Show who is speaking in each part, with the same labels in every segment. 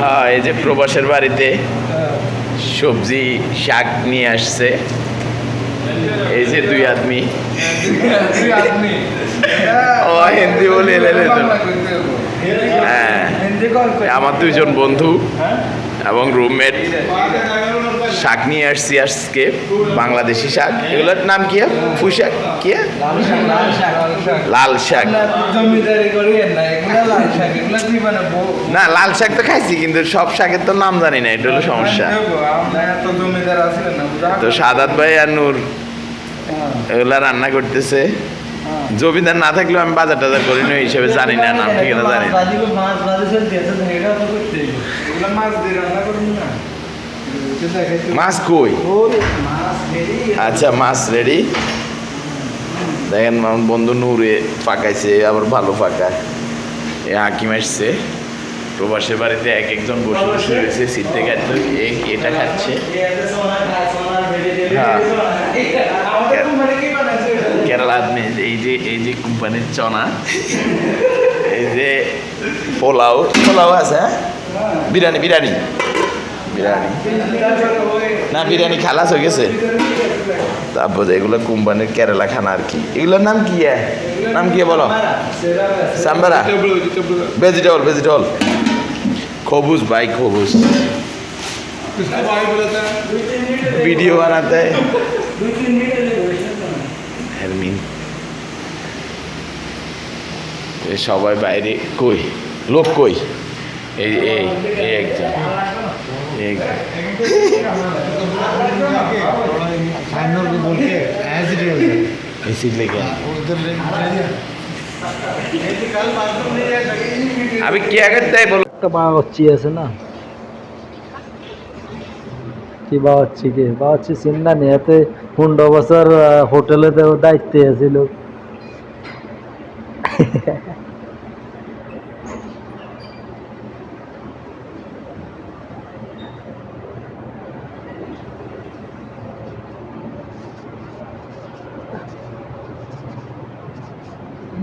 Speaker 1: হ্যাঁ এই যে প্রবাসের বাড়িতে সবজি শাক নিয়ে আসছে। এই যে দুই আদমি। ও হিন্দি বলে এলেন। হ্যাঁ।
Speaker 2: কই
Speaker 1: আমার দুইজন বন্ধু। এবং রুমমেট শাক নিয়ে আসছি আজকে বাংলাদেশি শাক। এগুলোর নাম কি পুঁই শাক? কি
Speaker 2: লাল শাক না লাল শাক
Speaker 1: তো খাইছি কিন্তু সব শাকের তো নাম জানি না এটা হলো সমস্যা। তো সাদাত ভাই আর নূর এগুলা রান্না করতেছে। জমিদার না থাকলেও আমি বাজার টাজার করি না হিসেবে জানি না নাম ঠিকানা জানি
Speaker 2: মাছ
Speaker 1: কই? আচ্ছা মাছ রেডি। দেখেন আমার বন্ধু নূরে পাকাইছে আবার ভালো পাকায়। এ হাকিম আসছে। প্রবাসের বাড়িতে এক একজন বসে বসে রয়েছে সিদ্ধে খাচ্ছে এটা খাচ্ছে। হ্যাঁ।
Speaker 2: আমাদের মানে কি বানাইছে
Speaker 1: কেরালা আদমি এই যে এই যে কোম্পানির চনা এই যে পোলাও পোলাও আছে হ্যাঁ? বিরিয়ানি বিরিয়ানি। বিরিয়ানি। না বিরিয়ানি খালাস হয়ে গেছে। তারপর এগুলো কোম্পানির কেরালা খানা আর কি। এগুলোর নাম কি এ? নাম কি বলো? সাম্বারা। ভেজিটেবল ভেজিটেবল খবুজ ভাই খবুজ। ভিডিও বানাতে। এ সবাই বাইরে কই? লোক কই? এই এই এই একজন। আমি কি আগে তাই
Speaker 3: বলো বাবাচ্ছি আছে না? কি বাবাচ্ছি কে? বাবাচ্ছি চিন্তা নিয়ে হুন্ড বছর হোটেলে দায়িত্বে আছিল।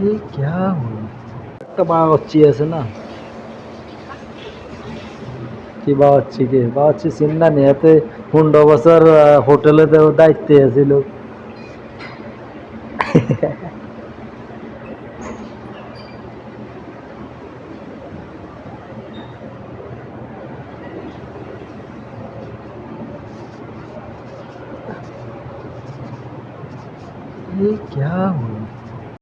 Speaker 3: এই ক্যা হলো? একটা বাচ্চি আছে না কি বাচ্চি কে বাচ্চি চিন্তা নেই এতে পনেরো বছর হোটেলে দায়িত্বে আছিল এই ক্যা হলো?